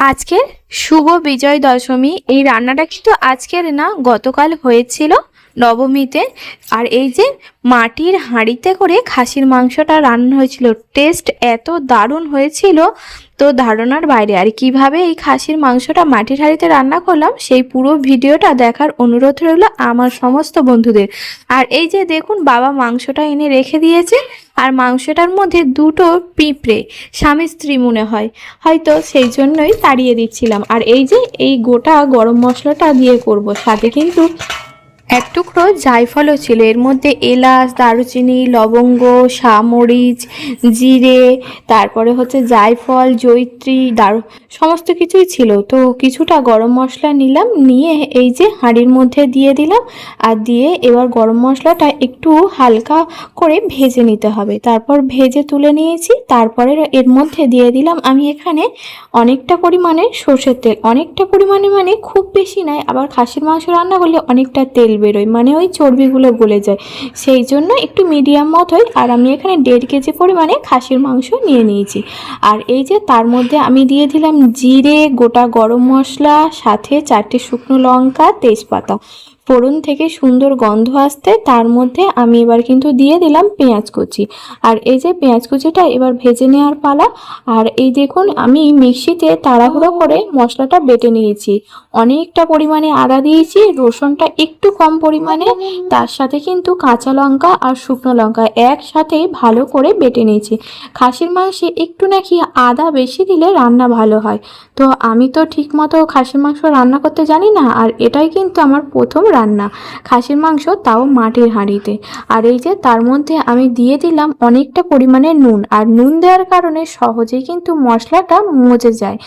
আজকের শুভ বিজয় দশমী। এই রান্নাটা কিন্তু আজকের না, গতকাল হয়েছিল নবমীতে। আর এই যে মাটির হাঁড়িতে করে খাসির মাংসটা রান্না হয়েছিল, টেস্ট এত দারুণ হয়েছিল তো ধারণার বাইরে। আর কীভাবে এই খাসির মাংসটা মাটির হাঁড়িতে রান্না করলাম, সেই পুরো ভিডিওটা দেখার অনুরোধ রইল আমার সমস্ত বন্ধুদের। আর এই যে দেখুন, বাবা মাংসটা এনে রেখে দিয়েছে। আর মাংসটার মধ্যে দুটো পিঁপড়ে স্বামী স্ত্রী মনে হয়। হয়তো সেই জন্যই তাড়িয়ে দিচ্ছিলাম। আর এই যে, এই গোটা গরম মশলাটা দিয়ে করব, সাথে কিন্তু এক টুকরো জায়ফলও ছিল। এর মধ্যে এলাচ, দারুচিনি, লবঙ্গ সামরিচ জিরে, তারপরে হচ্ছে জায়ফল, জৈত্রী, দারু, সমস্ত কিছুই ছিল। তো কিছুটা গরম মশলা নিলাম, নিয়ে এই যে হাঁড়ির মধ্যে দিয়ে দিলাম আর দিয়ে এবার গরম মশলাটা একটু হালকা করে ভেজে নিতে হবে। তারপর ভেজে তুলে নিয়েছি, তারপরে এর মধ্যে দিয়ে দিলাম আমি এখানে অনেকটা পরিমাণে সর্ষের তেল। অনেকটা পরিমাণে মানে খুব বেশি নয়, আবার খাসির মাংস রান্না করলে অনেকটা তেল বেরোয় মানে ওই চর্বিগুলো গলে যায়। সেই জন্য একটু মিডিয়াম মতোই আর আমি এখানে দেড় কেজি পরিমাণে খাসির মাংস নিয়ে নিয়েছি। আর এই যে তার মধ্যে আমি দিয়ে দিলাম জিরে, গোটা গরম মশলা, সাথে চারটে শুকনো লঙ্কা, তেজপাতা। ফোড়ন থেকে সুন্দর গন্ধ আসতে, তার মধ্যে আমি এবার কিন্তু দিয়ে দিলাম পেঁয়াজ কুচি। আর এই যে পেঁয়াজ কুচিটা এবার ভেজে নেওয়ার পালা, আর এই দেখুন আমি মিক্সিতে তাড়াহুড়ো করে মশলাটা বেটে নিয়েছি। অনেকটা পরিমাণে আদা দিয়েছি, রসুনটা একটু কম পরিমাণে, তার সাথে কিন্তু কাঁচা লঙ্কা আর শুকনো লঙ্কা একসাথে ভালো করে বেটে নিয়েছি। খাসির মাংসে একটু নাকি আদা বেশি দিলে রান্না ভালো হয়। তো আমি তো ঠিক মতো খাসির মাংস রান্না করতে জানি না, আর এটাই কিন্তু আমার প্রথম রান্না। খাসির মাংস তাও মাটির হাঁড়িতে। আর এই যে তার মধ্যে আমি দিয়ে দিলাম অনেকটা পরিমাণে নুন। আর নুন দেওয়ার কারণে সহজেই কিন্তু মশলাটা মজে যায়।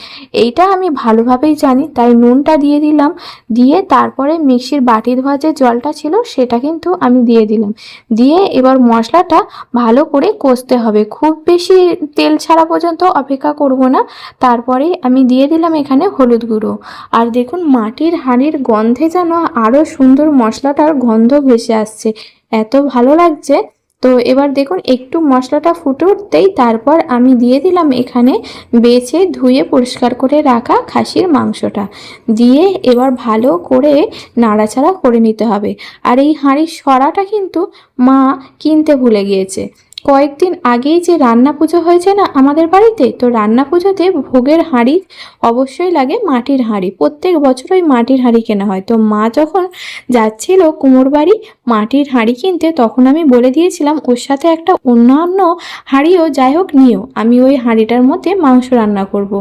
এইটা আমি ভালোভাবেই জানি, তাই নুনটা দিয়ে দিলাম। দিয়ে তারপরে মিক্সির বাটি ধোয়া যে জলটা ছিল, সেটা কিন্তু আমি দিয়ে দিলাম। দিয়ে এবার মশলাটা ভালো করে কষতে হবে। খুব বেশি তেল ছাড়া পর্যন্ত অপেক্ষা করব না। তারপরে আমি দিয়ে দিলাম এখানে হলুদ গুঁড়ো। আর দেখুন মাটির হাঁড়ির গন্ধে যেন আরও সুন্দর মশলাটার গন্ধ ভেসে আসছে। এত ভালো লাগছে। তো এবার দেখুন, একটু মশলাটা ফুটে উঠতেই তারপর আমি দিয়ে দিলাম এখানে বেছে ধুয়ে পরিষ্কার করে রাখা খাসির মাংসটা। দিয়ে এবার ভালো করে নাড়াচাড়া করে নিতে হবে। আর এই হাঁড়ির সরাটা কিন্তু মা কিনতে ভুলে গিয়েছে। কয়েকদিন আগেই যে রান্না পুজো হয়েছে না আমাদের বাড়িতে, তো রান্না পুজোতে ভোগের হাঁড়ি অবশ্যই লাগে মাটির হাঁড়ি। প্রত্যেক বছর ওই মাটির হাঁড়ি কেনা হয়। তো মা যখন যাচ্ছিল কুমোর বাড়ি, মাটির হাঁড়ি কিনতে, তখন আমি বলে দিয়েছিলাম, ওর সাথে একটা অন্যান্য হাঁড়িও যাই হোক নিও। আমি ওই হাঁড়িটার মধ্যে মাংস রান্না করব।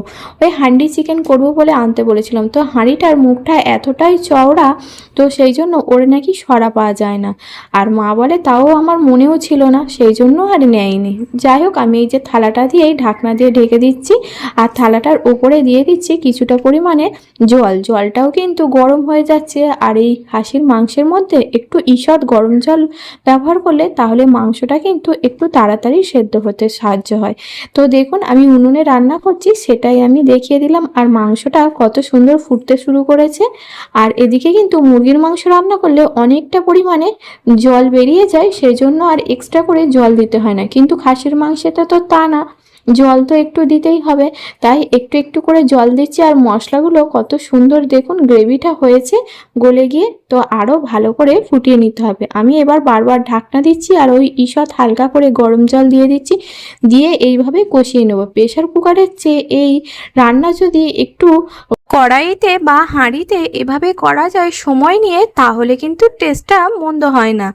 ওই হাঁডি চিকেন করব বলে আনতে বলেছিলাম। তো হাঁড়িটার মুখটা এতটাই চওড়া, তো সেই জন্য ওর নাকি সরা পাওয়া যায় না। আর মা বলে, তাও আমার মনেও ছিল না, সেই জন্য আর নেয়নি। যাই হোক আমি এই যে থালাটা দিয়েই ঢাকনা দিয়ে ঢেকে দিচ্ছি আর থালাটার ওপরে দিয়ে দিচ্ছি কিছুটা পরিমাণে জল। জলটাও কিন্তু গরম হয়ে যাচ্ছে আর এই হাসির মাংসের মধ্যে একটু ঈষৎ গরম জল ব্যবহার করলে তাহলে মাংসটা কিন্তু একটু তাড়াতাড়ি সেদ্ধ হতে সাহায্য হয়। তো দেখুন, আমি উনুনে রান্না করছি, সেটাই আমি দেখিয়ে দিলাম আর মাংসটা কত সুন্দর ফুটতে শুরু করেছে। আর এদিকে কিন্তু মুরগির মাংস রান্না করলে অনেকটা পরিমাণে জল বেরিয়ে যায়, সেজন্য আর এক্সট্রা করে জল দিতে হয় না। কিন্তু খাসির মাংসেতে তো তা না। জল তো একটু দিতেই হবে। তাই একটু একটু করে জল দিচ্ছি আর মশলাগুলো কত সুন্দর দেখুন, গ্রেভিটা হয়েছে, গলে গিয়ে তো আরও ভালো করে ফুটিয়ে নিতে হবে। আমি এবার বারবার ঢাকনা দিচ্ছি আর ওই ঈষৎ হালকা করে গরম জল দিয়ে দিচ্ছি। দিয়ে এইভাবে কষিয়ে নেব। প্রেশার কুকারের চেয়ে এই রান্না যদি একটু কড়াইতে বা হাঁড়িতে এভাবে করা যায় সময় নিয়ে, তাহলে কিন্তু টেস্টটা মন্দ হয় না।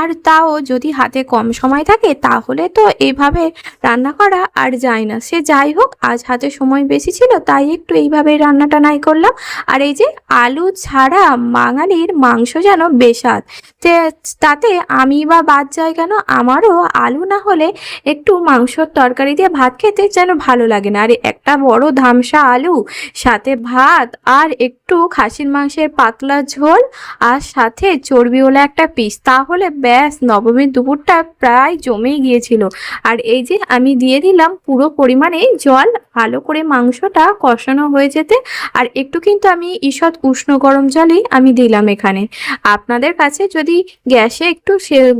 আর তাও যদি হাতে কম সময় থাকে, তাহলে তো এভাবে রান্না করা আর যায় না। সে যাই হোক, আজ হাতে সময় বেশি ছিল, তাই একটু এইভাবে রান্নাটা নাই করলাম। আর এই যে আলু ছাড়া বাঙালির মাংস যেন বেসাদ তাতে আমি বা বাদ যায় কেন? আমারও আলু না হলে একটু মাংসর তরকারি দিয়ে ভাত খেতে যেন ভালো লাগে না। আর একটা বড় ধামসা আলু, সাথে ভাত ভাত আর একটু খাসির মাংসের পাতলা ঝোল আর সাথে চর্বিওয়ালা একটা পিস। তাহলে ব্যাস, নবমীর দুপুরটা প্রায় জমেই গিয়েছিল। আর এই যে আমি দিয়ে দিলাম পুরো পরিমাণে জল, ভালো করে মাংসটা কষানো হয়ে যেতে। আর একটু কিন্তু আমি ঈষৎ উষ্ণ গরম জলই আমি দিলাম এখানে। আপনাদের কাছে যদি গ্যাসে একটু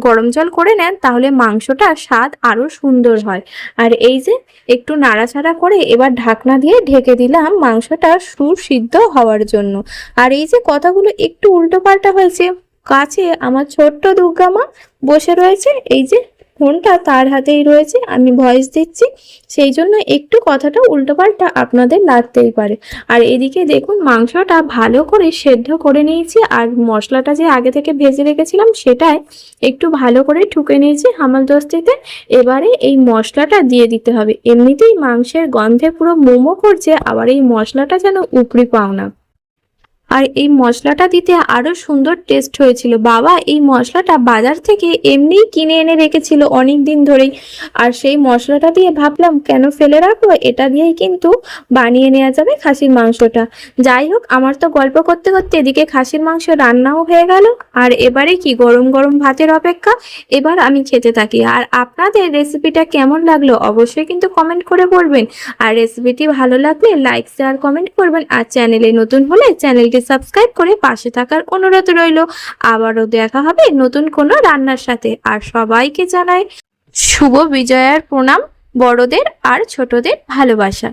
গরম জল করে নেন, তাহলে মাংসটা স্বাদ আরও সুন্দর হয়। আর এই যে একটু নাড়াচাড়া করে এবার ঢাকনা দিয়ে ঢেকে দিলাম মাংসটা সুসিদ্ধ হওয়ার জন্য। আর এই যে কথাগুলো একটু উল্টো পাল্টা হয়েছে, কাছে আমার ছোট্ট দুর্গা মা বসে রয়েছে, এই যে ফোনটা তার হাতেই রয়েছে, আমি ভয়েস দিচ্ছি। সেই জন্য একটু কথাটা উল্টোপাল্টা আপনাদের লাগতেই পারে। আর এদিকে দেখুন, মাংসটা ভালো করে সেদ্ধ করে নিয়েছি, আর মশলাটা যে আগে থেকে ভেজে রেখেছিলাম, সেটাই একটু ভালো করে ঠুকে নিয়েছি হামাল দস্তিতে। এবারে এই মশলাটা দিয়ে দিতে হবে। এমনিতেই মাংসের গন্ধে পুরো মোমো করছে, আবার এই মশলাটা যেন উপরি পাও না। আর এই মশলাটা দিতে আরও সুন্দর টেস্ট হয়েছিল। বাবা, এই মশলাটা বাজার থেকে এমনিই কিনে এনে রেখেছিল অনেক দিন ধরেই। আর সেই মশলাটা দিয়ে ভাবলাম, কেন ফেলে রাখব? এটা দিয়েই কিন্তু বানিয়ে নেওয়া যাবে খাসির মাংসটা। যাই হোক, আমার তো গল্প করতে করতে এদিকে খাসির মাংস রান্নাও হয়ে গেল। আর এবারে কি গরম গরম ভাতের অপেক্ষা? এবার আমি খেতে থাকি। আর আপনাদের রেসিপিটা কেমন লাগল অবশ্যই কিন্তু কমেন্ট করে বলবেন। আর রেসিপিটি ভালো লাগলে লাইক শেয়ার কমেন্ট করবেন। আর চ্যানেলে নতুন হলে চ্যানেলটি সাবস্ক্রাইব করে পাশে থাকার অনুরোধ রইল। আবারও দেখা হবে নতুন কোনো রান্নার সাথে। আর সবাইকে জানায় শুভ বিজয়ার প্রণাম। বড়দের আর ছোটদের ভালোবাসা।